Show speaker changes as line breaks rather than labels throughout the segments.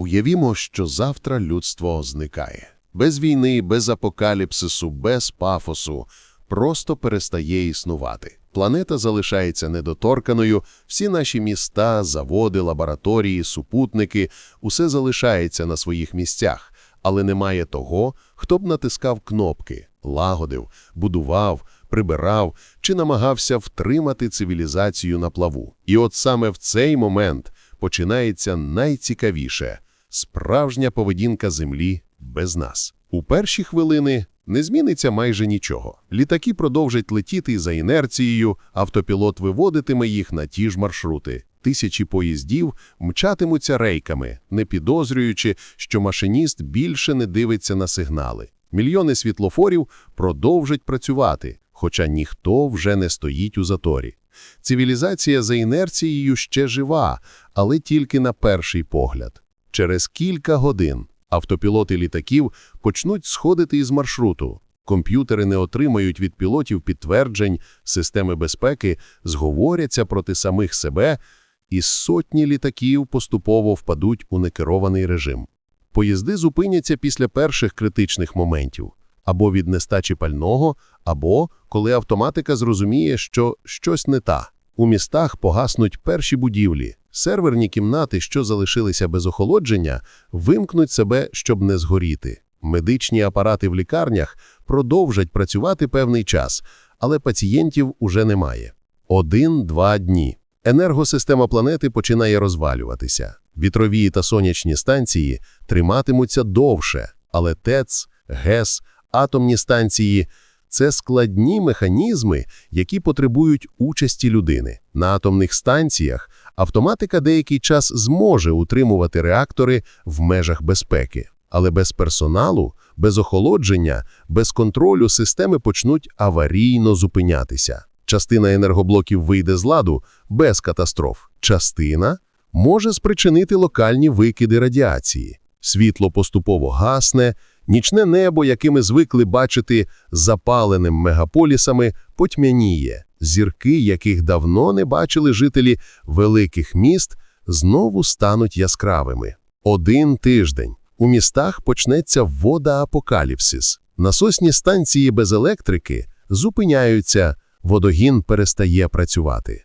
Уявімо, що завтра людство зникає. Без війни, без апокаліпсису, без пафосу. Просто перестає існувати. Планета залишається недоторканою, всі наші міста, заводи, лабораторії, супутники – усе залишається на своїх місцях, але немає того, хто б натискав кнопки, лагодив, будував, прибирав чи намагався втримати цивілізацію на плаву. І от саме в цей момент починається найцікавіше – справжня поведінка Землі без нас. У перші хвилини не зміниться майже нічого. Літаки продовжать летіти за інерцією, автопілот виводитиме їх на ті ж маршрути. Тисячі поїздів мчатимуться рейками, не підозрюючи, що машиніст більше не дивиться на сигнали. Мільйони світлофорів продовжать працювати, хоча ніхто вже не стоїть у заторі. Цивілізація за інерцією ще жива, але тільки на перший погляд. Через кілька годин автопілоти літаків почнуть сходити із маршруту. Комп'ютери не отримають від пілотів підтверджень, системи безпеки зговоряться проти самих себе, і сотні літаків поступово впадуть у некерований режим. Поїзди зупиняться після перших критичних моментів або від нестачі пального, або коли автоматика зрозуміє, що щось не та. У містах погаснуть перші будівлі, серверні кімнати, що залишилися без охолодження, вимкнуть себе, щоб не згоріти. Медичні апарати в лікарнях продовжать працювати певний час, але пацієнтів уже немає. Один-два дні. Енергосистема планети починає розвалюватися. Вітрові та сонячні станції триматимуться довше, але ТЕЦ, ГЕС, атомні станції – це складні механізми, які потребують участі людини. На атомних станціях автоматика деякий час зможе утримувати реактори в межах безпеки. Але без персоналу, без охолодження, без контролю системи почнуть аварійно зупинятися. Частина енергоблоків вийде з ладу без катастроф. Частина може спричинити локальні викиди радіації. Світло поступово гасне, нічне небо, яке ми звикли бачити запаленим мегаполісами, потьмяніє. Зірки, яких давно не бачили жителі великих міст, знову стануть яскравими. Один тиждень. У містах почнеться водоапокаліпсис. Насосні станції без електрики зупиняються, водогін перестає працювати.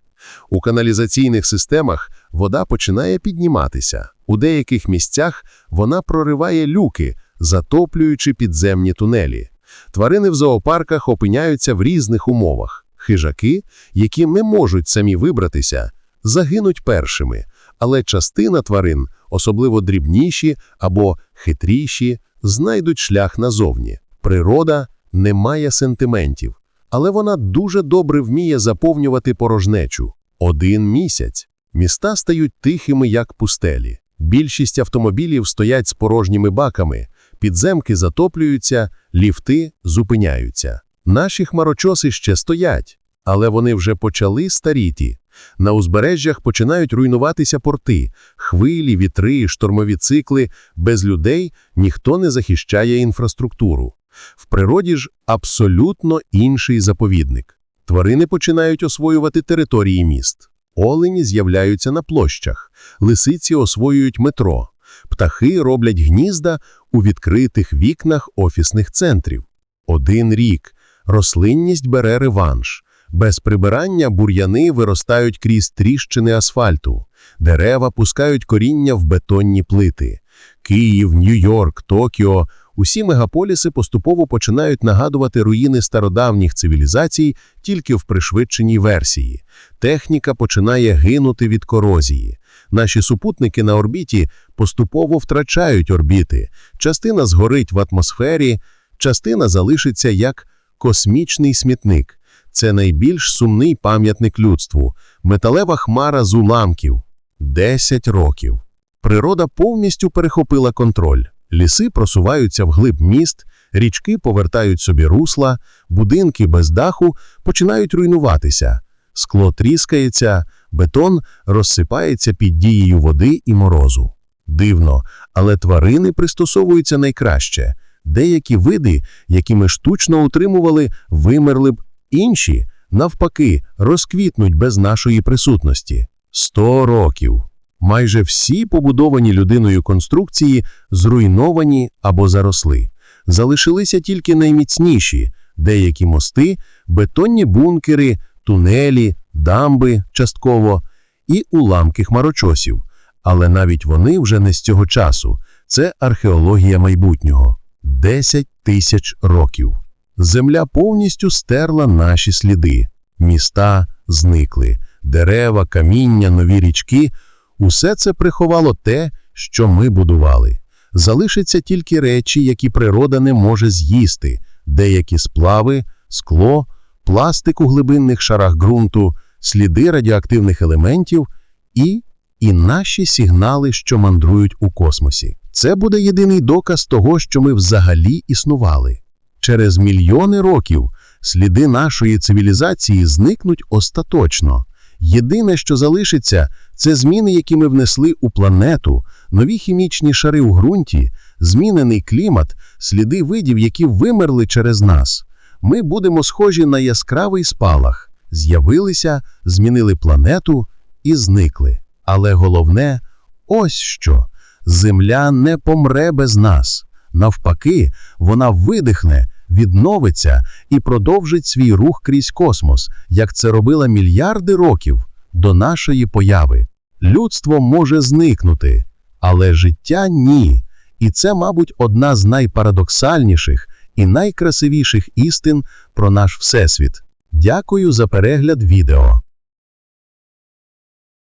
У каналізаційних системах вода починає підніматися. У деяких місцях вона прориває люки, затоплюючи підземні тунелі. Тварини в зоопарках опиняються в різних умовах. Хижаки, які не можуть самі вибратися, загинуть першими, але частина тварин, особливо дрібніші або хитріші, знайдуть шлях назовні. Природа не має сентиментів, але вона дуже добре вміє заповнювати порожнечу. Один місяць. Міста стають тихими, як пустелі. Більшість автомобілів стоять з порожніми баками, підземки затоплюються, ліфти зупиняються. Наші хмарочоси ще стоять, але вони вже почали старіти. На узбережжях починають руйнуватися порти, хвилі, вітри, штормові цикли. Без людей ніхто не захищає інфраструктуру. В природі ж абсолютно інший заповідник. Тварини починають освоювати території міст. Олені з'являються на площах, лисиці освоюють метро, птахи роблять гнізда у відкритих вікнах офісних центрів. Один рік рослинність бере реванш. Без прибирання бур'яни виростають крізь тріщини асфальту, дерева пускають коріння в бетонні плити. Київ, Нью-Йорк, Токіо усі мегаполіси поступово починають нагадувати руїни стародавніх цивілізацій тільки в пришвидшеній версії. Техніка починає гинути від корозії. Наші супутники на орбіті поступово втрачають орбіти. Частина згорить в атмосфері, частина залишиться як космічний смітник. Це найбільш сумний пам'ятник людству, металева хмара з уламків. Десять років. Природа повністю перехопила контроль. Ліси просуваються вглиб міст, річки повертають собі русла, будинки без даху починають руйнуватися. Скло тріскається, бетон розсипається під дією води і морозу. Дивно, але тварини пристосовуються найкраще. Деякі види, які ми штучно утримували, вимерли б Інші, навпаки, розквітнуть без нашої присутності. Сто років.
Майже всі побудовані людиною конструкції зруйновані або заросли. Залишилися тільки найміцніші – деякі мости, бетонні бункери, тунелі, дамби частково і уламки хмарочосів. Але навіть вони вже не з цього часу. Це археологія майбутнього. 10 тисяч років. Земля повністю стерла наші сліди. Міста зникли. Дерева, каміння, нові річки – усе це приховало те, що ми будували. Залишаться тільки речі, які природа не може з'їсти, деякі сплави, скло, пластик у глибинних шарах ґрунту, сліди радіоактивних елементів і, і наші сигнали, що мандрують у космосі. Це буде єдиний доказ того, що ми взагалі існували. Через мільйони років сліди нашої цивілізації зникнуть остаточно. Єдине, що залишиться, це зміни, які ми внесли у планету, нові хімічні шари у ґрунті, змінений клімат, сліди видів, які вимерли через нас. Ми будемо схожі на яскравий спалах, з'явилися, змінили планету і зникли. Але головне – ось що – Земля не помре без нас. Навпаки, вона видихне, відновиться і продовжить свій рух крізь космос, як це робила мільярди років до нашої появи. Людство може зникнути, але життя ні. І це, мабуть, одна з найпарадоксальніших і найкрасивіших істин про наш Всесвіт. Дякую за перегляд відео.